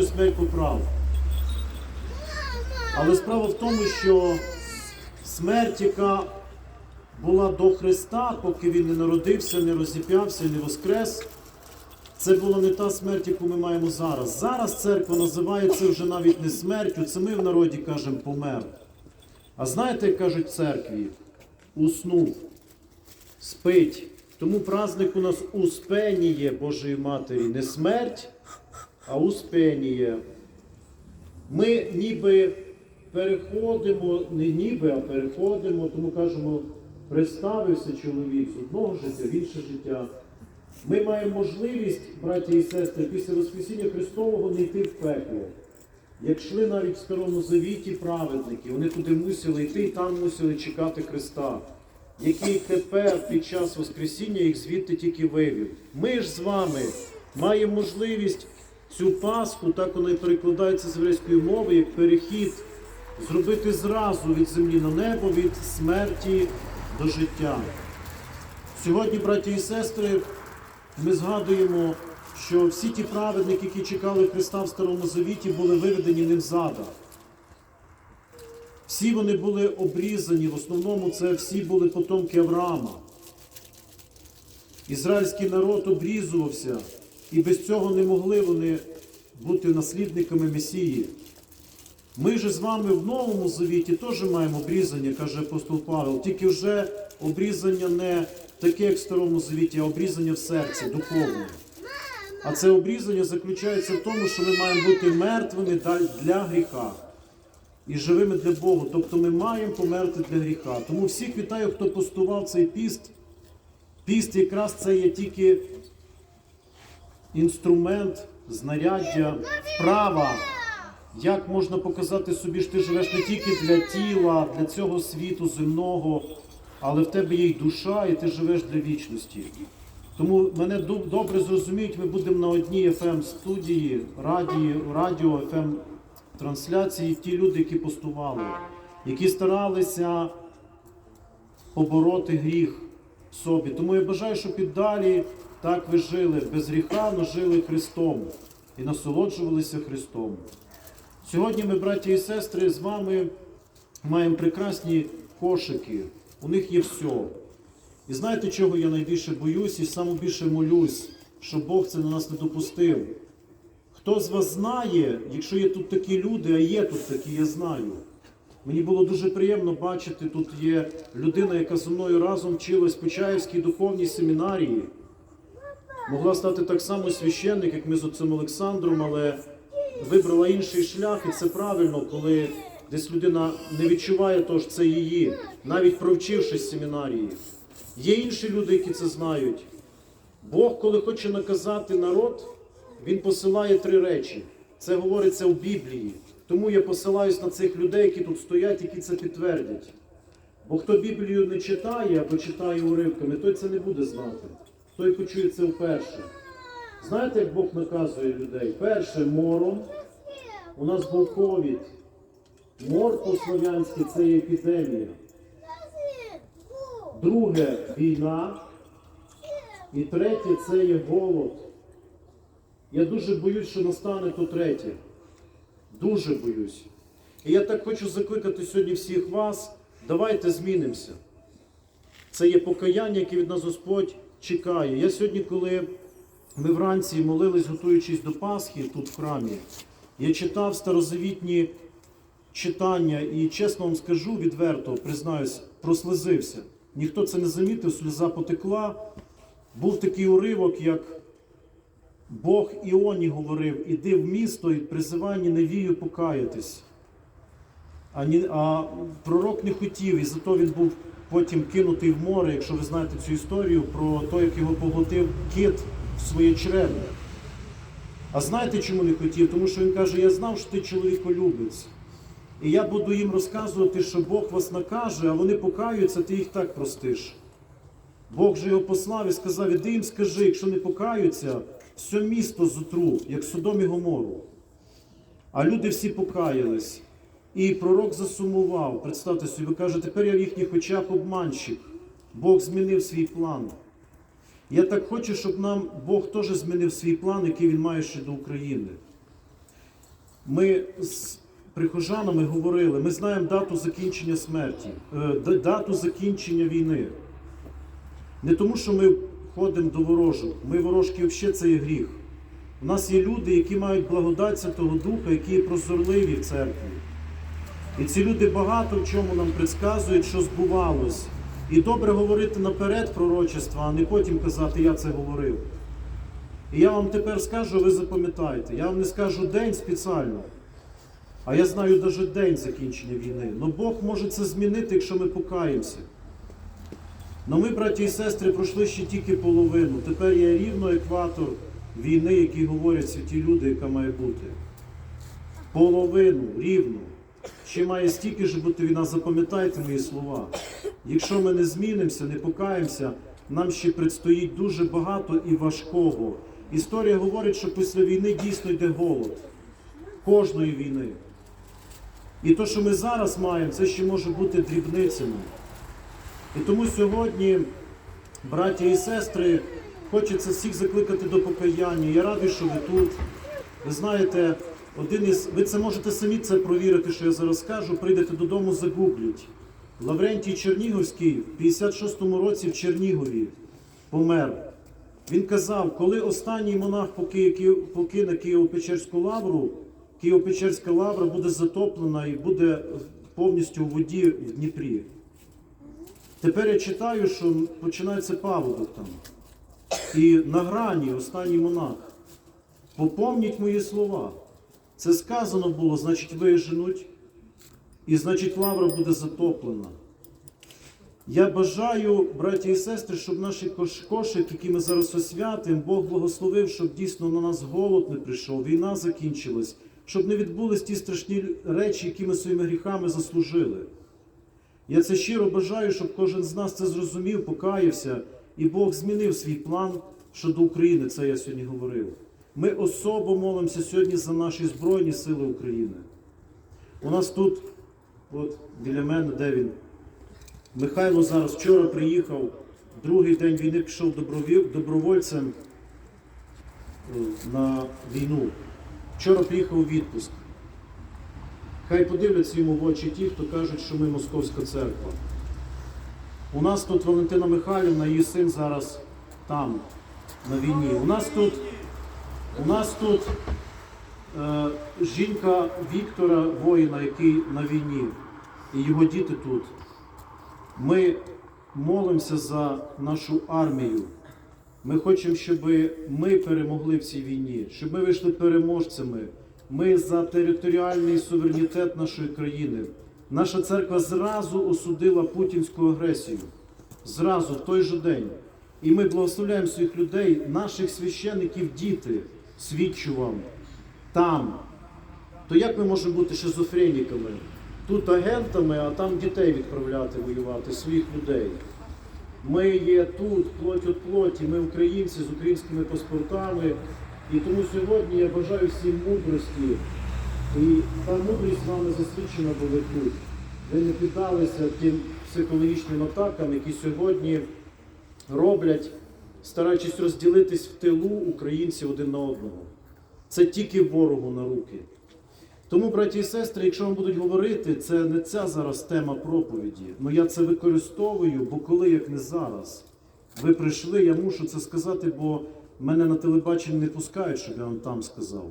смертю смерть поправ. Але справа в тому, що смерть, яка була до Христа, поки він не народився, не розіп'явся, не воскрес, це була не та смерть, яку ми маємо зараз. Зараз церква називає це вже навіть не смертю, це ми в народі кажемо помер. А знаєте, як кажуть церкві? Уснув, спить. Тому праздник у нас Успеніє Божої Матері. Не смерть, а Успеніє. Ми ніби переходимо, не ніби, а переходимо, тому кажемо, представився чоловік з одного життя в інше життя. Ми маємо можливість, браті і сестри, після Воскресіння Христового не йти в пекло. Як йшли навіть в Старому Завіті праведники, вони туди мусили йти і там мусили чекати Христа, який тепер під час Воскресіння їх звідти тільки вивів. Ми ж з вами маємо можливість цю Пасху, так вона і перекладається з єврейської мови, як перехід, зробити зразу від землі на небо, від смерті до життя. Сьогодні, браті і сестри, ми згадуємо, що всі ті праведники, які чекали Христа в Старому Завіті, були виведені ним зада. Всі вони були обрізані, в основному це всі були потомки Авраама. Ізраїльський народ обрізувався, і без цього не могли вони бути наслідниками Месії. Ми ж з вами в Новому Завіті теж маємо обрізання, каже апостол Павел, тільки вже обрізання не таке, як в Старому Завіті, а обрізання в серці, духовне. А це обрізання заключається в тому, що ми маємо бути мертвими для гріха і живими для Бога. Тобто ми маємо померти для гріха. Тому всіх вітаю, хто постував цей піст. Піст якраз це є тільки інструмент, знаряддя, вправа. Як можна показати собі, що ти живеш не тільки для тіла, для цього світу земного, але в тебе є й душа, і ти живеш для вічності. Тому мене добре зрозуміють, ми будемо на одній fm студії, радіо, радіо fm трансляції, ті люди, які постували, які старалися побороти гріх собі. Тому я бажаю, щоб і далі так ви жили без гріха, но жили Христом і насолоджувалися Христом. Сьогодні ми, браті і сестри, з вами маємо прекрасні кошики. У них є все. І знаєте, чого я найбільше боюсь і саме більше молюсь, щоб Бог це на нас не допустив. Хто з вас знає, якщо є тут такі люди, а є тут такі, я знаю. Мені було дуже приємно бачити, тут є людина, яка зі мною разом вчилась в Почаївській духовній семінарії. Могла стати так само священник, як ми з отцем Олександром, але вибрала інший шлях, і це правильно, коли десь людина не відчуває того, що це її, навіть провчившись семінарії. Є інші люди, які це знають. Бог, коли хоче наказати народ, він посилає три речі. Це говориться в Біблії. Тому я посилаюсь на цих людей, які тут стоять, які це підтвердять. Бо хто Біблію не читає або читає уривками, той це не буде знати. Той почує це вперше. Знаєте, як Бог наказує людей? Перше мором. У нас був ковід. Мор по-слов'янськи це є епідемія. Друге війна. І третє це є голод. Я дуже боюсь, що настане то третє. Дуже боюсь. І я так хочу закликати сьогодні всіх вас. Давайте змінимося. Це є покаяння, яке від нас Господь чекає. Я сьогодні, коли ми вранці молились, готуючись до Пасхи тут в храмі, я читав старозавітні читання і чесно вам скажу відверто, признаюсь, прослизився. Ніхто це не замітив, сльоза потекла. Був такий уривок, як Бог Іоні говорив: іди в місто і призивай Ніневію покаятись. А, а пророк не хотів, і зато він був потім кинутий в море, якщо ви знаєте цю історію про те, як його поглотив кит в своє чреве. А знаєте, чому не хотів? Тому що він каже, я знав, що ти чоловіколюбець. І я буду їм розказувати, що Бог вас накаже, а вони покаються, ти їх так простиш. Бог же його послав і сказав, іди їм скажи, якщо не покаються, все місто зутру, як Содом і Гомору. А люди всі покаялись. І пророк засумував. Представте собі, каже, тепер я в їхніх очах обманщик. Бог змінив свій план. Я так хочу, щоб нам Бог теж змінив свій план, який він має ще до України. Ми з прихожанами говорили, ми знаємо дату закінчення смерті, е, дату закінчення війни. Не тому, що ми ходимо до ворожок. Ми ворожки взагалі це є гріх. У нас є люди, які мають благодать Святого Духа, які є прозорливі в церкві. І ці люди багато в чому нам предсказують, що збувалось. І добре говорити наперед пророчества, а не потім казати, я це говорив. І я вам тепер скажу, ви запам'ятаєте, я вам не скажу день спеціально, а я знаю навіть день закінчення війни. Но Бог може це змінити, якщо ми покаємося. Но ми, браті і сестри, пройшли ще тільки половину. Тепер є рівно екватор війни, який говорять святі люди, яка має бути. Половину, рівно. Ще має стільки ж бути війна, запам'ятайте мої слова. Якщо ми не змінимося, не покаємося, нам ще предстоїть дуже багато і важкого. Історія говорить, що після війни дійсно йде голод. Кожної війни. І те, що ми зараз маємо, це ще може бути дрібницями. І тому сьогодні, браті і сестри, хочеться всіх закликати до покаяння. Я радий, що ви тут. Ви знаєте, один із. Ви це можете самі це провірити, що я зараз скажу. Прийдете додому, загугліть. Лаврентій Чернігівський в 56-му році в Чернігові помер. Він казав, коли останній монах покине Києво-Печерську лавру, Києво-Печерська лавра буде затоплена і буде повністю у воді в Дніпрі. Тепер я читаю, що починається паводок там. І на грані останній монах. Попомніть мої слова. Це сказано було, значить, виженуть, і значить лавра буде затоплена. Я бажаю, браті і сестри, щоб наші кош- кошик, які ми зараз освятимо, Бог благословив, щоб дійсно на нас голод не прийшов, війна закінчилась, щоб не відбулись ті страшні речі, які ми своїми гріхами заслужили. Я це щиро бажаю, щоб кожен з нас це зрозумів, покаявся, і Бог змінив свій план щодо України. Це я сьогодні говорив. Ми особо молимося сьогодні за наші Збройні Сили України. У нас тут, от біля мене, де він? Михайло зараз вчора приїхав, другий день війни пішов добровольцем е, на війну. Вчора приїхав у відпуск. Хай подивляться йому в очі ті, хто кажуть, що ми Московська церква. У нас тут Валентина Михайлівна, її син зараз там, на війні. У нас тут, у нас тут е, жінка Віктора, воїна, який на війні, і його діти тут. Ми молимося за нашу армію. Ми хочемо, щоб ми перемогли в цій війні, щоб ми вийшли переможцями. Ми за територіальний суверенітет нашої країни. Наша церква зразу осудила путінську агресію. Зразу, в той же день. І ми благословляємо своїх людей, наших священників, діти, свідчу вам, там. То як ми можемо бути шизофреніками? Тут агентами, а там дітей відправляти воювати, своїх людей. Ми є тут, плоть від плоті, ми українці з українськими паспортами. І тому сьогодні я бажаю всім мудрості. І та мудрість з вами засвідчена була тут. Ви не піддалися тим психологічним атакам, які сьогодні роблять, стараючись розділитись в тилу українців один на одного. Це тільки ворогу на руки. Тому, браті і сестри, якщо вам будуть говорити, це не ця зараз тема проповіді. але я це використовую, бо коли як не зараз. Ви прийшли, я мушу це сказати, бо мене на телебаченні не пускають, щоб я вам там сказав.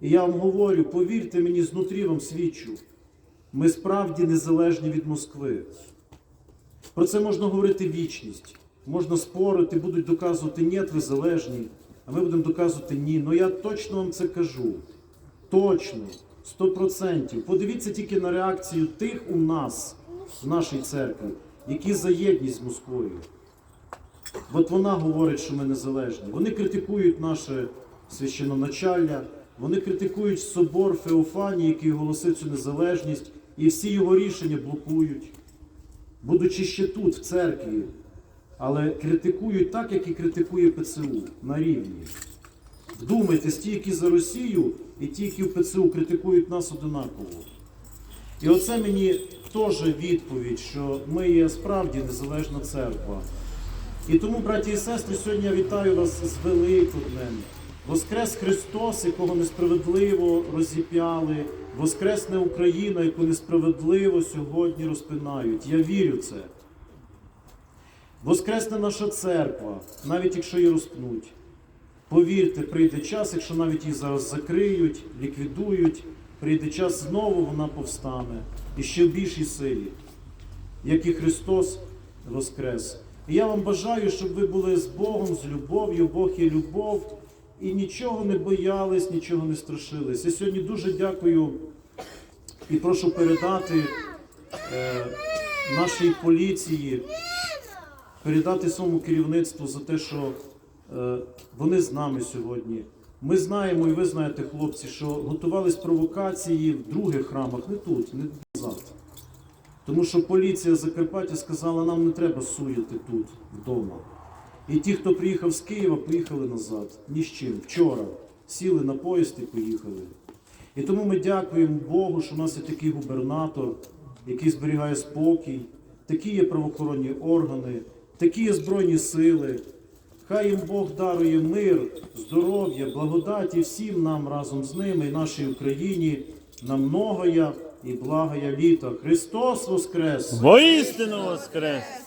І я вам говорю, повірте мені, знутрі вам свідчу, ми справді незалежні від Москви. Про це можна говорити вічність. Можна спорити, будуть доказувати, ні, ви залежні, а ми будемо доказувати ні. Ну я точно вам це кажу. Точно, 100%. Подивіться тільки на реакцію тих у нас, в нашій церкві, які за єдність з Москвою. От вона говорить, що ми незалежні. Вони критикують наше священоначалля, вони критикують собор Феофанії, який оголосив цю незалежність, і всі його рішення блокують, будучи ще тут, в церкві, але критикують так, як і критикує ПЦУ на рівні. Вдумайтесь, ті, які за Росію, і ті, які в ПЦУ критикують нас одинаково. І оце мені теж відповідь, що ми є справді незалежна церква. І тому, браті і сестри, сьогодні я вітаю вас з Великоднем. Воскрес Христос, якого несправедливо розіп'яли, Воскресне Україна, яку несправедливо сьогодні розпинають. Я вірю в це. Воскресне наша церква, навіть якщо її розпнуть. Повірте, прийде час, якщо навіть її зараз закриють, ліквідують, прийде час знову вона повстане і ще в більшій силі, як і Христос Воскрес. І я вам бажаю, щоб ви були з Богом, з любов'ю, Бог є любов, і нічого не боялись, нічого не страшились. Я сьогодні дуже дякую і прошу передати е, нашій поліції, передати своєму керівництву за те, що е, вони з нами сьогодні. Ми знаємо, і ви знаєте, хлопці, що готувались провокації в других храмах, не тут, не назад. Тому що поліція Закарпаття сказала, нам не треба суяти тут, вдома. І ті, хто приїхав з Києва, поїхали назад. Ні з чим. Вчора сіли на поїзд і поїхали. І тому ми дякуємо Богу, що у нас є такий губернатор, який зберігає спокій, такі є правоохоронні органи, такі збройні сили. Хай їм Бог дарує мир, здоров'я, благодаті всім нам разом з ними і нашій Україні на многоя і благоя літа. Христос Воскрес! Воістину воскрес!